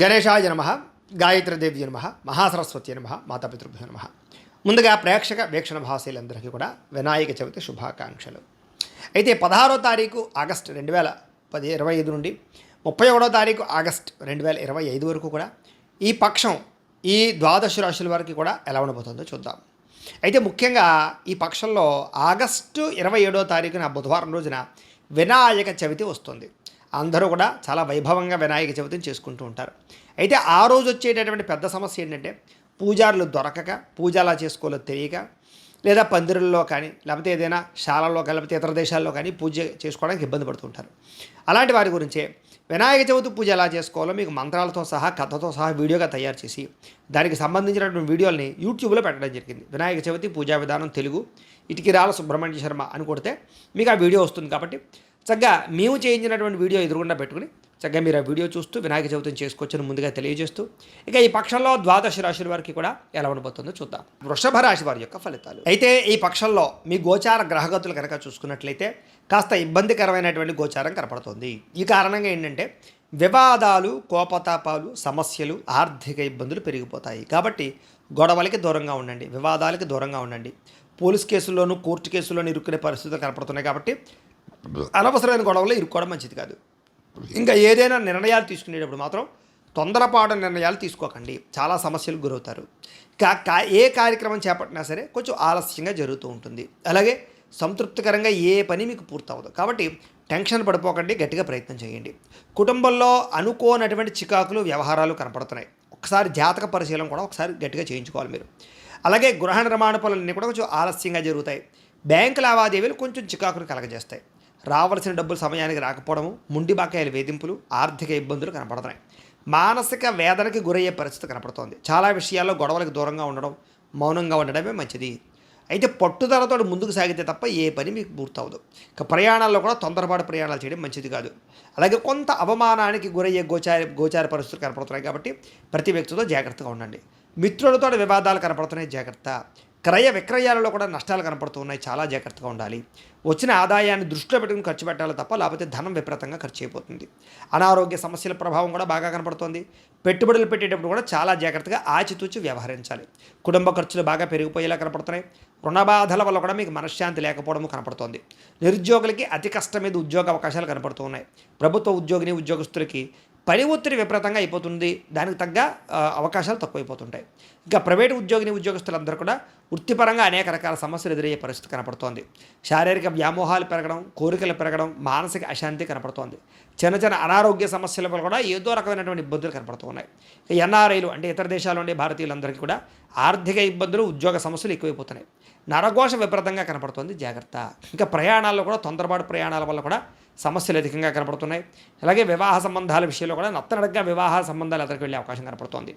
గణేశాయ నమ గాయత్రీదేవి నమ మహాసరస్వతి నమ మాతాపితృభ్యో నమ. ముందుగా ప్రేక్షక వీక్షణ భాషలందరికీ కూడా వినాయక చవితి శుభాకాంక్షలు. అయితే పదహారో తారీఖు ఆగస్టు రెండు వేల పది ఇరవై ఐదు నుండి ముప్పై ఒకటో తారీఖు ఆగస్ట్ రెండు వేల ఇరవై ఐదు వరకు కూడా ఈ పక్షం ఈ ద్వాదశ రాశుల వరకు కూడా ఎలా ఉండబోతుందో చూద్దాం. అయితే ముఖ్యంగా ఈ పక్షంలో ఆగస్టు ఇరవై ఏడో తారీఖున బుధవారం రోజున వినాయక చవితి వస్తుంది. అందరూ కూడా చాలా వైభవంగా వినాయక చవితిని చేసుకుంటూ ఉంటారు. అయితే ఆ రోజు వచ్చేటటువంటి పెద్ద సమస్య ఏంటంటే పూజారులు దొరకక పూజ అలా చేసుకోవాలో తెలియక లేదా పందిరుల్లో కానీ లేకపోతే ఏదైనా శాలల్లో కానీ లేకపోతే ఇతర దేశాల్లో కానీ పూజ చేసుకోవడానికి ఇబ్బంది పడుతుంటారు అలాంటి వారి గురించే వినాయక చవితి పూజ ఎలా చేసుకోవాలో మీకు మంత్రాలతో సహా కథతో సహా వీడియోగా తయారు చేసి దానికి సంబంధించినటువంటి వీడియోల్ని యూట్యూబ్లో పెట్టడం జరిగింది. వినాయక చవితి పూజా విధానం తెలుగు ఇటుకిరాల సుబ్రహ్మణ్య శర్మ అని కొడితే మీకు ఆ వీడియో వస్తుంది కాబట్టి చక్కగా మేము చేయించినటువంటి వీడియో ఎదురుగుండా పెట్టుకుని చక్కగా మీరు ఆ వీడియో చూస్తూ వినాయక చవితిని చేసుకోవచ్చని ముందుగా తెలియజేస్తూ ఇక ఈ పక్షంలో ద్వాదశ రాశుల వారికి కూడా ఎలా ఉండబోతుందో చూద్దాం. వృషభ రాశి వారి యొక్క ఫలితాలు. అయితే ఈ పక్షంలో మీ గోచార గ్రహగతులు కనుక చూసుకున్నట్లయితే కాస్త ఇబ్బందికరమైనటువంటి గోచారం కనపడుతుంది. ఈ కారణంగా ఏంటంటే వివాదాలు కోపతాపాలు సమస్యలు ఆర్థిక ఇబ్బందులు పెరిగిపోతాయి. కాబట్టి గొడవలకి దూరంగా ఉండండి వివాదాలకి దూరంగా ఉండండి. పోలీస్ కేసుల్లోనూ కోర్టు కేసుల్లోనూ ఇరుక్కునే పరిస్థితులు కనపడుతున్నాయి కాబట్టి అనవసరమైన గొడవలు ఇరుక్కోవడం మంచిది కాదు. ఇంకా ఏదైనా నిర్ణయాలు తీసుకునేటప్పుడు మాత్రం తొందరపాటు నిర్ణయాలు తీసుకోకండి. చాలా సమస్యలకు గురవుతారు. కా కా ఏ కార్యక్రమం చేపట్టినా సరే కొంచెం ఆలస్యంగా జరుగుతూ ఉంటుంది. అలాగే సంతృప్తికరంగా ఏ పని మీకు పూర్తవదు కాబట్టి టెన్షన్ పడిపోకండి గట్టిగా ప్రయత్నం చేయండి. కుటుంబంలో అనుకోనటువంటి చికాకులు వ్యవహారాలు కనపడుతున్నాయి. ఒకసారి జాతక పరిశీలన కూడా ఒకసారి గట్టిగా చేయించుకోవాలి మీరు. అలాగే గృహ నిర్మాణ పనులన్నీ కూడా కొంచెం ఆలస్యంగా జరుగుతాయి. బ్యాంకు లావాదేవీలు కొంచెం చికాకులు కలగజేస్తాయి. రావాల్సిన డబ్బులు సమయానికి రాకపోవడము ముండి బాకాయల వేధింపులు ఆర్థిక ఇబ్బందులు కనపడుతున్నాయి. మానసిక వేదనకి గురయ్యే పరిస్థితి కనపడుతోంది. చాలా విషయాల్లో గొడవలకు దూరంగా ఉండడం మౌనంగా ఉండడమే మంచిది. అయితే పట్టుదలతో ముందుకు సాగితే తప్ప ఏ పని మీకు పూర్తవదు ఇక ప్రయాణాల్లో కూడా తొందరపాటు ప్రయాణాలు చేయడం మంచిది కాదు. అలాగే కొంత అవమానానికి గురయ్యే గోచార గోచార పరిస్థితులు కనపడుతున్నాయి కాబట్టి ప్రతి వ్యక్తితో జాగ్రత్తగా ఉండండి. మిత్రులతో వివాదాలు కనపడుతున్నాయి జాగ్రత్త. క్రయ విక్రయాలలో కూడా నష్టాలు కనపడుతున్నాయి చాలా జాగ్రత్తగా ఉండాలి. వచ్చిన ఆదాయాన్ని దృష్టిలో పెట్టుకుని ఖర్చు పెట్టాలి తప్ప లేకపోతే ధనం విపరీతంగా ఖర్చు అయిపోతుంది. అనారోగ్య సమస్యల ప్రభావం కూడా బాగా కనపడుతుంది. పెట్టుబడులు పెట్టేటప్పుడు కూడా చాలా జాగ్రత్తగా ఆచితూచి వ్యవహరించాలి. కుటుంబ ఖర్చులు బాగా పెరిగిపోయేలా కనపడుతున్నాయి. రుణబాధల వల్ల కూడా మీకు మనశ్శాంతి లేకపోవడం కనపడుతోంది. నిరుద్యోగులకి అతి కష్టం మీద ఉద్యోగ అవకాశాలు కనపడుతున్నాయి ప్రభుత్వ ఉద్యోగిని ఉద్యోగస్తులకి పని ఒత్తిడి విపరీతంగా అయిపోతుంది. దానికి తగ్గ అవకాశాలు తక్కువైపోతుంటాయి. ఇంకా ప్రైవేటు ఉద్యోగిని ఉద్యోగస్తులందరూ కూడా వృత్తిపరంగా అనేక రకాల సమస్యలు ఎదురయ్యే పరిస్థితి కనపడుతోంది. శారీరక వ్యామోహాలు పెరగడం కోరికలు పెరగడం మానసిక అశాంతి కనపడుతోంది. చిన్న చిన్న అనారోగ్య సమస్యల వల్ల కూడా ఏదో రకమైనటువంటి ఇబ్బందులు కనపడుతున్నాయి. ఇక ఎన్ఆర్ఐలు అంటే ఇతర దేశాల ఉండే భారతీయులందరికీ కూడా ఆర్థిక ఇబ్బందులు ఉద్యోగ సమస్యలు ఎక్కువైపోతున్నాయి. నరఘోష విపరీతంగా కనపడుతోంది జాగ్రత్త. ఇంకా ప్రయాణాల్లో కూడా తొందరపాటు ప్రయాణాల వల్ల కూడా సమస్యలు అధికంగా కనపడుతున్నాయి. అలాగే వివాహ సంబంధాల విషయంలో కూడా నత్తనడగ్గా వివాహ సంబంధాలు ఎదురుకు వెళ్ళే అవకాశం కనపడుతోంది.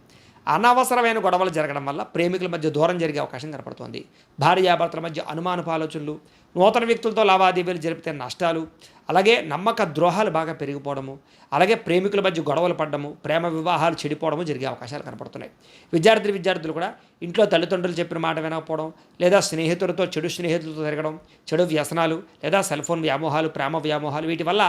అనవసరమైన గొడవలు జరగడం వల్ల ప్రేమికుల మధ్య దూరం జరిగే అవకాశం కనపడుతోంది. భార్యాభర్తల మధ్య అనుమానపు ఆలోచనలు నూతన వ్యక్తులతో లావాదేవీలు జరిపితే నష్టాలు అలాగే నమ్మక ద్రోహాలు బాగా పెరిగిపోవడము అలాగే ప్రేమికుల మధ్య గొడవలు పడడము ప్రేమ వివాహాలు చెడిపోవడము జరిగే అవకాశాలు కనపడుతున్నాయి. విద్యార్థి విద్యార్థులు కూడా ఇంట్లో తల్లిదండ్రులు చెప్పిన మాట వినకపోవడం లేదా స్నేహితులతో చెడు స్నేహితులతో తిరగడం చెడు వ్యసనాలు లేదా సెల్ ఫోన్ వ్యామోహాలు ప్రేమ వ్యామోహాలు వీటి వల్ల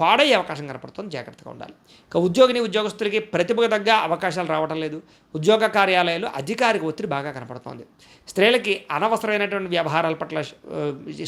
పాడయ్యే అవకాశం కనపడుతుంది. జాగ్రత్తగా ఉండాలి. ఇక ఉద్యోగిని ఉద్యోగస్తులకి ప్రతిభకు తగ్గ అవకాశాలు రావడం లేదు. ఉద్యోగ కార్యాలయాలు అధికారిక ఒత్తిడి బాగా కనపడుతోంది. స్త్రీలకి అనవసరమైనటువంటి వ్యవహారాల పట్ల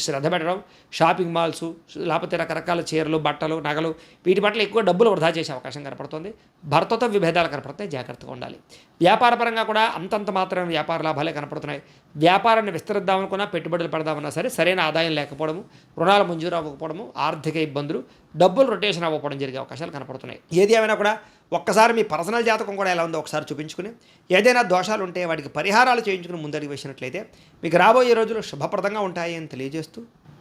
శ్రద్ధ పెట్టడం షాపింగ్ మాల్స్ లేకపోతే రకరకాల చీరలు బట్టలు నగలు వీటి పట్ల ఎక్కువ డబ్బులు వృధా చేసే అవకాశం కనపడుతుంది. భర్తతో విభేదాలు కనపడతాయి జాగ్రత్తగా ఉండాలి. వ్యాపారపరంగా కూడా అంతంత మాత్రమే వ్యాపార లాభాలే కనపడుతున్నాయి. వ్యాపారాన్ని విస్తరిద్దామనుకున్నా పెట్టుబడులు పెడదామన్నా సరే సరైన ఆదాయం లేకపోవడము రుణాలు మంజూరు అవ్వకపోవడము ఆర్థిక ఇబ్బందులు డబ్బులు రొటేషన్ అవ్వకపోవడం జరిగే అవకాశాలు కనపడుతున్నాయి. ఏది ఏమైనా కూడా ఒక్కసారి మీ పర్సనల్ జాతకం కూడా ఎలా ఉందో ఒకసారి చూపించుకుని ఏదైనా దోషాలు ఉంటే వాటికి పరిహారాలు చేయించుకుని ముందడుగు వేసినట్లయితే మీకు రాబోయే రోజులు శుభప్రదంగా ఉంటాయి అని తెలియజేస్తూ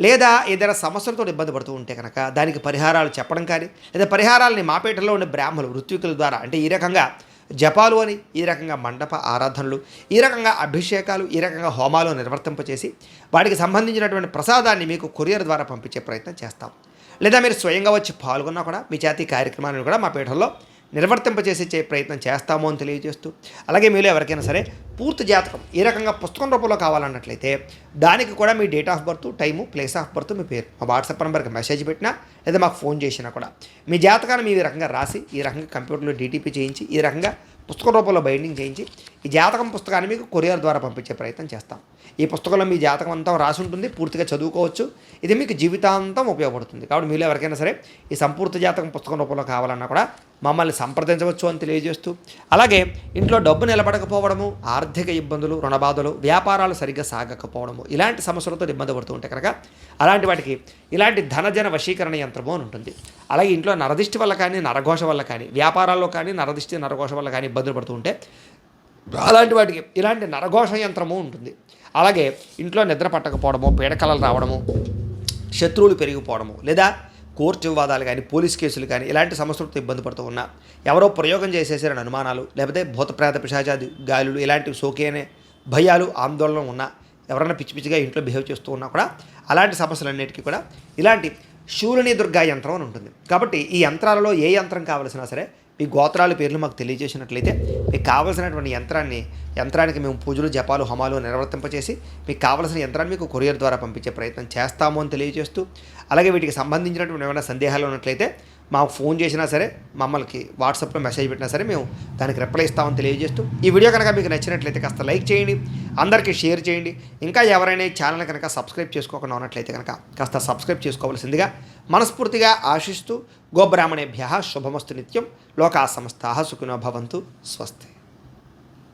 లేదా ఏదైనా సమస్యలతో ఇబ్బంది పడుతూ ఉంటే కనుక దానికి పరిహారాలు చెప్పడం కానీ లేదా పరిహారాలని మాపేటలో ఉండే బ్రాహ్మలు ఋత్వికుల ద్వారా అంటే ఈ రకంగా జపాలు అని ఈ రకంగా మండప ఆరాధనలు ఈ రకంగా అభిషేకాలు ఈ రకంగా హోమాలు నిర్వర్తింపచేసి వాటికి సంబంధించినటువంటి ప్రసాదాన్ని మీకు కొరియర్ ద్వారా పంపించే ప్రయత్నం చేస్తాం. లేదా మీరు స్వయంగా వచ్చి పాల్గొన్నా కూడా మీ జాతీయ కార్యక్రమాలను కూడా మా పీఠంలో నిర్వర్తింపచేసే ప్రయత్నం చేస్తాము అని తెలియజేస్తూ అలాగే మీలో ఎవరికైనా సరే పూర్తి జాతకం. ఈ రకంగా పుస్తకం రూపంలో కావాలన్నట్లయితే దానికి కూడా మీ date of birth time place of birth మీ పేరు. మా వాట్సాప్ నెంబర్కి మెసేజ్ పెట్టినా లేదా మాకు ఫోన్ చేసినా కూడా మీ జాతకాన్ని మీ రకంగా రాసి ఈ రకంగా కంప్యూటర్లో డీటీపీ చేయించి ఈ రకంగా పుస్తక రూపంలో బైండింగ్ చేయించి ఈ జాతకం పుస్తకాన్ని మీకు కొరియర్ ద్వారా పంపించే ప్రయత్నం చేస్తాం. ఈ పుస్తకంలో మీ జాతకం అంతా రాసి ఉంటుంది పూర్తిగా చదువుకోవచ్చు. ఇది మీకు జీవితాంతం ఉపయోగపడుతుంది. కాబట్టి మీరు ఎవరికైనా సరే ఈ సంపూర్తి జాతకం పుస్తకం రూపంలో కావాలన్నా కూడా మమ్మల్ని సంప్రదించవచ్చు అని తెలియజేస్తూ అలాగే ఇంట్లో డబ్బు నిలబడకపోవడము ఆర్థిక ఇబ్బందులు రుణబాధలు వ్యాపారాలు సరిగ్గా సాగకపోవడము ఇలాంటి సమస్యలతో ఇబ్బంది పడుతూ ఉంటాయి కనుక అలాంటి వాటికి ఇలాంటి ధనజన వశీకరణ యంత్రము అని ఉంటుంది. అలాగే ఇంట్లో నరదిష్టి వల్ల కానీ నరఘోష వల్ల కానీ వ్యాపారాల్లో కానీ నరదిష్టి నరఘోష వల్ల కానీ ఇబ్బందులు పడుతూ ఉంటే అలాంటి వాటికి ఇలాంటి నరఘోష యంత్రము ఉంటుంది. అలాగే ఇంట్లో నిద్ర పట్టకపోవడము పీడకలలు రావడము శత్రువులు పెరిగిపోవడము లేదా కోర్టు వివాదాలు కానీ పోలీస్ కేసులు కానీ ఇలాంటి సమస్యలతో ఇబ్బంది పడుతూ ఉన్నా ఎవరో ప్రయోగం చేసేసారని అనుమానాలు లేకపోతే భూతప్రేత పిశాచాది గాలులు ఇలాంటివి సోకేనే భయాలు ఆందోళన ఉన్నా ఎవరైనా పిచ్చి పిచ్చిగా ఇంట్లో బిహేవ్ చేస్తూ ఉన్నా కూడా అలాంటి సమస్యలన్నిటికీ కూడా ఇలాంటి శూలిని దుర్గా యంత్రం అని ఉంటుంది. కాబట్టి ఈ యంత్రాలలో ఏ యంత్రం కావలసినా సరే మీ గోత్రాల పేర్లు మాకు తెలియజేసినట్లయితే మీకు కావలసినటువంటి యంత్రాన్ని యంత్రానికి మేము పూజలు జపాలు హోమాలు నిర్వర్తింపచేసి మీకు కావలసిన యంత్రాన్ని మీకు కొరియర్ ద్వారా పంపించే ప్రయత్నం చేస్తాము అని తెలియజేస్తూ అలాగే వీటికి సంబంధించినటువంటి ఏమైనా సందేహాలు ఉన్నట్లయితే మాకు ఫోన్ చేసినా సరే మమ్మల్ని వాట్సాప్లో మెసేజ్ పెట్టినా సరే మేము దానికి రిప్లై ఇస్తామని తెలియజేస్తూ ఈ వీడియో కనుక మీకు నచ్చినట్లయితే కాస్త లైక్ చేయండి అందరికీ షేర్ చేయండి. ఇంకా ఎవరైనా ఈ ఛానల్ కనుక సబ్స్క్రైబ్ చేసుకోకుండా ఉన్నట్లయితే కనుక కాస్త సబ్స్క్రైబ్ చేసుకోవాల్సిందిగా మనస్ఫూర్తిగా ఆశిస్తూ గోబ్రాహ్మణేభ్య శుభమస్తు నిత్యం. లోకా సమస్తా సుఖినో భవంతు. స్వస్తి.